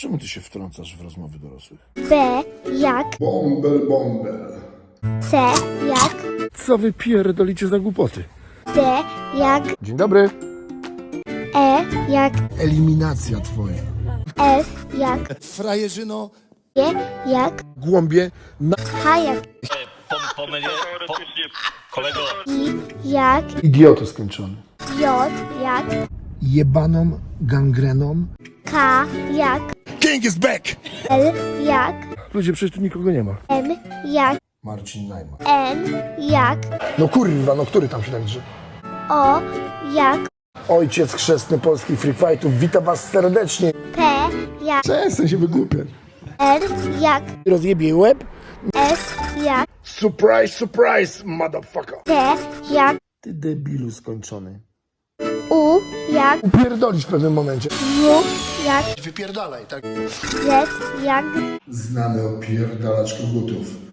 Czemu ty się wtrącasz w rozmowy dorosłych? B jak Bombel, bombel. C jak Co wy pierdolicie za głupoty? D jak Dzień dobry. E jak Eliminacja twoja. F jak Frajerzyno. G jak Głąbie. Na... H jak po, kolego, I jak Idioto skończony. J jak Jebaną gangreną. K jak King is back! L jak Ludzie, przecież tu nikogo nie ma. M jak Marcin Najman. N jak No kurwa, no który tam się tak drze? O jak Ojciec chrzestny polskich free fightów, witam was serdecznie. P jak Przestań się wygłupiać. R jak Rozjebie łeb? S jak Surprise, surprise, motherfucker. T jak Ty debilu skończony. U jak Upierdolisz w pewnym momencie. W jak Wypierdalaj, tak? Z jak Znany opierdalacz kogutów.